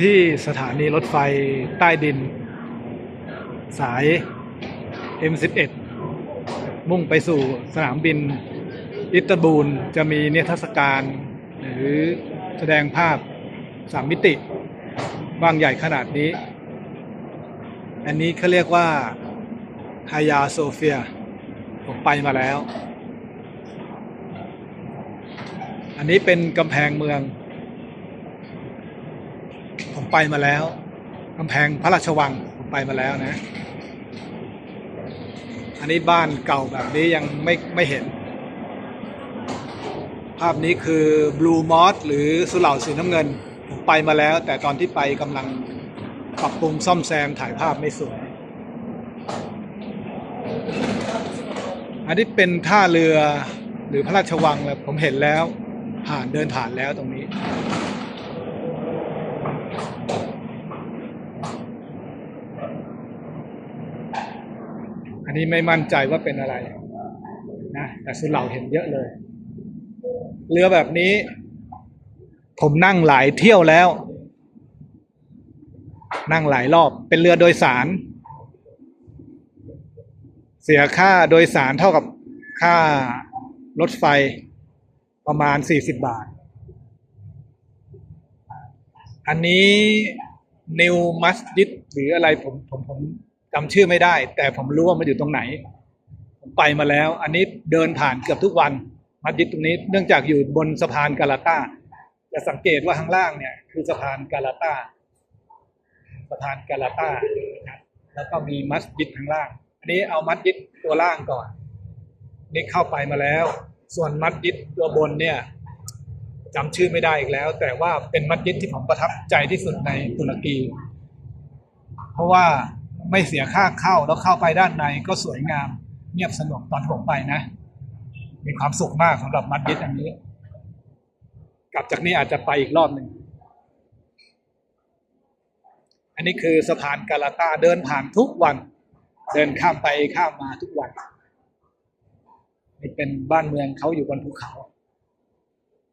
ที่สถานีรถไฟใต้ดิน สาย M11 มุ่งไปสู่สนามบินอิสตันบูลจะมีนิทรรศการ หรือแสดงภาพสามมิติ บางใหญ่ขนาดนี้ อันนี้เขาเรียกว่าฮายาโซเฟีย ผมไปมาแล้ว อันนี้เป็นกำแพงเมือง ไปมาแล้วกำแพงพระราชวังผมไปมาแล้วนะ อันนี้บ้านเก่าแบบนี้ยังไม่ไม่เห็น ภาพนี้คือบลูมอสหรือสุเหร่าสีน้ำเงิน ผมไปมาแล้ว แต่ตอนที่ไปกำลังปรับปรุงซ่อมแซมถ่ายภาพไม่สวยอันนี้เป็นท่าเรือหรือพระราชวังแล้วผมเห็นแล้วผ่านเดินผ่านแล้วตรงนี้ นนี้ไม่มั่นใจว่าเป็นอะไรนะแต่สุเหร่าเห็นเยอะเลย เรือแบบนี้ ผมนั่งหลายเที่ยวแล้ว นั่งหลายรอบ เป็นเรือโดยสาร เสียค่าโดยสารเท่ากับค่ารถไฟประมาณสี่สิบบาท อันนี้นิวมัสยิดหรืออะไรผมผมผม จำชื่อไม่ได้ แต่ผมรู้ว่ามันอยู่ตรงไหน ผมไปมาแล้ว อันนี้เดินผ่านเกือบทุกวันมัสยิดตรงนี้เนื่องจากอยู่บนสะพานกาลาตาจะสังเกตว่าข้างล่างเนี่ย คือสะพานกาลาตาสะพานกาลาตานะครับแล้วก็มีมัสยิดข้างล่าง อันนี้เอามัสยิดตัวล่างก่อน นี่เข้าไปมาแล้ว ส่วนมัสยิดตัวบนเนี่ยจำชื่อไม่ได้อีกแล้ว แต่ว่าเป็นมัสยิดที่ผมประทับใจที่สุดในตุรกี เพราะว่า ไม่เสียค่าเข้าแล้วเข้าไปด้านในก็สวยงาม เงียบสงบตอนผมไปนะ มีความสุขมากสำหรับมัสยิดอันนี้ กลับจากนี้อาจจะไปอีกรอบหนึ่งอันนี้คือสะพานกาลาตาเดินผ่านทุกวัน เดินข้ามไปข้ามมาทุกวันนี่เป็นบ้านเมืองเขาอยู่บนภูเขา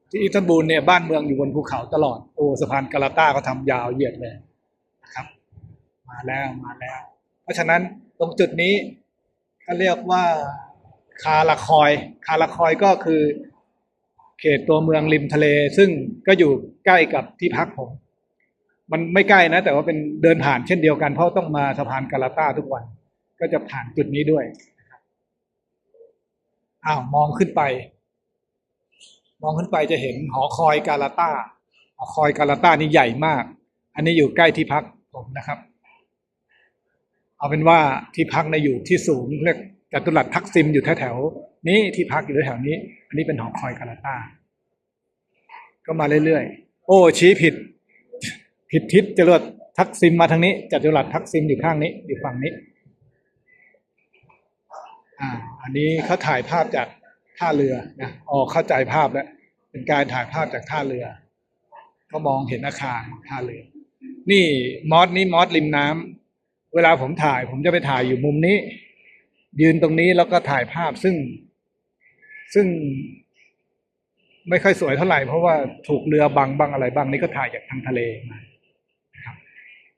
ที่อิสตันบูลเนี่ยบ้านเมืองอยู่บนภูเขาตลอดโอ้สะพานกาลาตาเขาทำยาวเหยียดเลย มาแล้วมาแล้ว เพราะฉะนั้นตรงจุดนี้เขาเรียกว่าคาราคอยคาราคอยก็คือ เขตตัวเมืองริมทะเล ซึ่งก็อยู่ใกล้กับที่พักผม มันไม่ใกล้นะ แต่ว่าเป็นเดินผ่านเช่นเดียวกันเพราะต้องมาสะพานกาลาตาทุกวัน ก็จะผ่านจุดนี้ด้วยอ้าวมองขึ้นไป มองขึ้นไปจะเห็นหอคอยกาลาตาหอคอยกาลาตานี่ใหญ่มาก อันนี้อยู่ใกล้ที่พักผมนะครับ เอาเป็นว่าที่พักในอยู่ที่สูงเรียกจตุรัสทักซิมอยู่แถวๆนี้ที่พักอยู่แถวๆนี้ อันนี้เป็นหอคอยกาลาตาก็มาเรื่อยๆ โอ้ชี้ผิด ผิดทิศจรวดทักซิมมาทางนี้จตุรัสทักซิมอยู่ข้างนี้อยู่ฝั่งนี้อ่าอันนี้เขาถ่ายภาพจากท่าเรือนะอ๋อเข้าใจภาพแล้วเป็นการถ่ายภาพจากท่าเรือ ก็มองเห็นอาคารท่าเรือ นี่มอสนี่มอสริมน้ำ เวลาผมถ่าย ผมจะไปถ่ายอยู่มุมนี้ ยืนตรงนี้แล้วก็ถ่ายภาพซึ่ง ซึ่งไม่ค่อยสวยเท่าไหร่เพราะว่าถูกเรือบังบังอะไรบ้างนี่ก็ถ่ายจากทางทะเลมานะครับ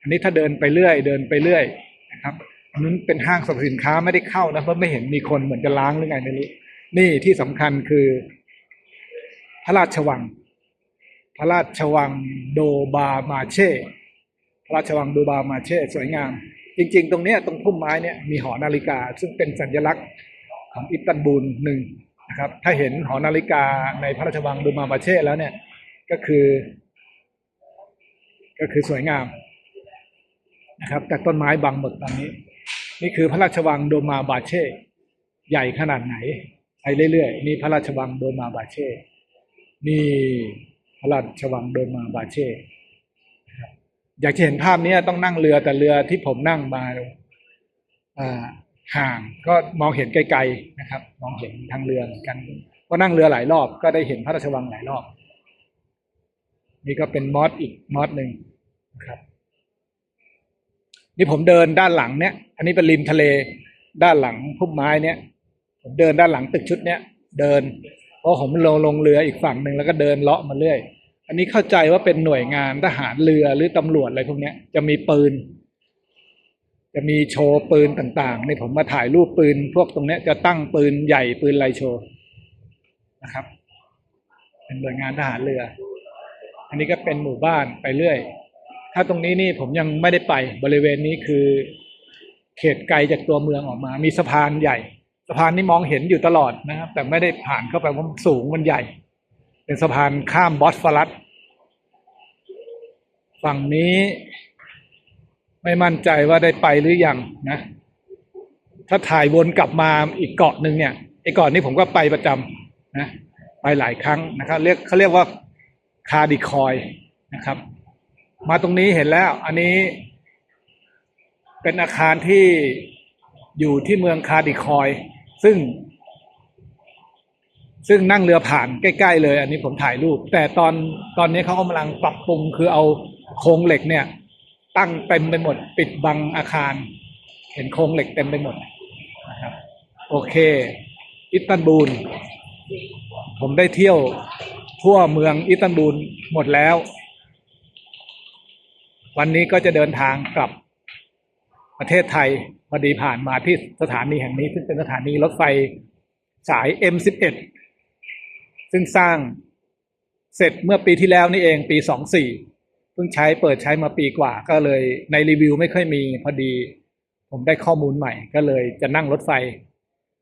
อันนี้ถ้าเดินไปเรื่อยเดินไปเรื่อยนะครับอันนั้นเป็นห้างสรรพสินค้าไม่ได้เข้านะเพราะไม่เห็นมีคนเหมือนจะล้างหรือไงไม่รู้นี่ที่สำคัญคือ พระราชวัง พระราชวังโดบามาเช่ พระราชวังโดบามาเช่ สวยงาม จริง ๆ ตรงเนี้ยตรงพุ่มไม้เนี่ยมีหอนาฬิกา ซึ่งเป็นสัญลักษณ์ของอิสตันบูลหนึ่งนะครับ ถ้าเห็นหอนาฬิกาในพระราชวังโดบามาเช่แล้วเนี่ยก็คือ ก็คือสวยงามนะครับ แต่ต้นไม้บังหมดตอนนี้ นี่คือพระราชวังโดมาบาเช่ ใหญ่ขนาดไหนไปเรื่อยๆนี่พระราชวังโดมาบาเช่ นี่พระราชวังโดมาบาเช่ อยากเห็นภาพนี้ต้องนั่งเรือแต่เรือที่ผมนั่งมาอ่าห่างก็มองเห็นไกลๆนะครับ มองเห็นทางเรือเหมือนกันก็นั่งเรือหลายรอบก็ได้เห็นพระราชวังหลายรอบ นี่ก็เป็นมอสอีกมอสหนึ่งนะครับ นี่ผมเดินด้านหลังเนี้ยอันนี้เป็นริมทะเลด้านหลังพุ่มไม้เนี้ยผมเดินด้านหลังตึกชุดเนี้ยเดินเพราะผมลงลงเรืออีกฝั่งหนึ่งแล้วก็เดินเลาะมาเรื่อย อันนี้เข้าใจว่าเป็นหน่วยงานทหารเรือหรือตำรวจอะไรพวกนี้จะมีปืน จะมีโชว์ปืนต่างๆนี่ผมมาถ่ายรูปปืน พวกตรงนี้จะตั้งปืนใหญ่ปืนไรโชว์นะครับ เป็นหน่วยงานทหารเรือ อันนี้ก็เป็นหมู่บ้านไปเรื่อย ถ้าตรงนี้นี่ผมยังไม่ได้ไปบริเวณนี้คือ เขตไกลจากตัวเมืองออกมา มีสะพานใหญ่ สะพานนี้มองเห็นอยู่ตลอดนะครับ แต่ไม่ได้ผ่านเข้าไปเพราะสูงมันใหญ่ เป็นสะพานข้ามบอสฟอรัสฝั่งนี้ไม่มั่นใจว่าได้ไปหรือยังนะ ถ้าถ่ายวนกลับมาอีกเกาะหนึ่งเนี่ยไอ้เกาะนี้ผมก็ไปประจำนะไปหลายครั้งนะครับเรียกเขาเรียกว่าคาร์ดิคอยนะครับ มาตรงนี้เห็นแล้ว อันนี้เป็นอาคารที่อยู่ที่เมืองคาร์ดิคอย ซึ่ง ซึ่งนั่งเรือผ่านใกล้ ๆ เลย อันนี้ผมถ่ายรูป แต่ตอนตอนนี้เขากำลังปรับปรุงคือเอาโครงเหล็กเนี่ย ตั้งเต็มไปหมด ปิดบังอาคาร เห็นโครงเหล็กเต็มไปหมดนะครับ โอเค อิสตันบูล ผมได้เที่ยวทั่วเมืองอิสตันบูลหมดแล้ว วันนี้ก็จะเดินทางกลับประเทศไทยพอดีผ่านมาที่สถานีแห่งนี้ ซึ่งเป็นสถานีรถไฟสาย M11 ซึ่งสร้างเสร็จเมื่อปีที่แล้วนี่เองปี24เพิ่งใช้เปิดใช้มาปีกว่าก็เลยในรีวิวไม่ค่อยมีพอดี ผมได้ข้อมูลใหม่ ก็เลยจะนั่งรถไฟ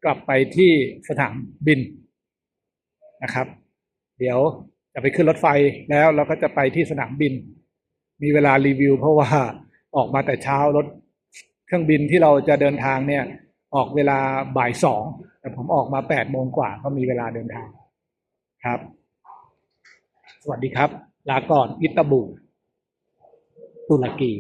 กลับไปที่สถานบินนะครับ เดี๋ยวจะไปขึ้นรถไฟแล้วเราก็จะไปที่สนามบิน มีเวลารีวิว เพราะว่าออกมาแต่เช้ารถเครื่องบินที่เราจะเดินทางเนี่ย ออกเวลาบ่ายสองแต่ผมออกมาแปดโมงกว่าก็มีเวลาเดินทาง ครับ สวัสดีครับ ลาก่อนอิตาบู ตุรกี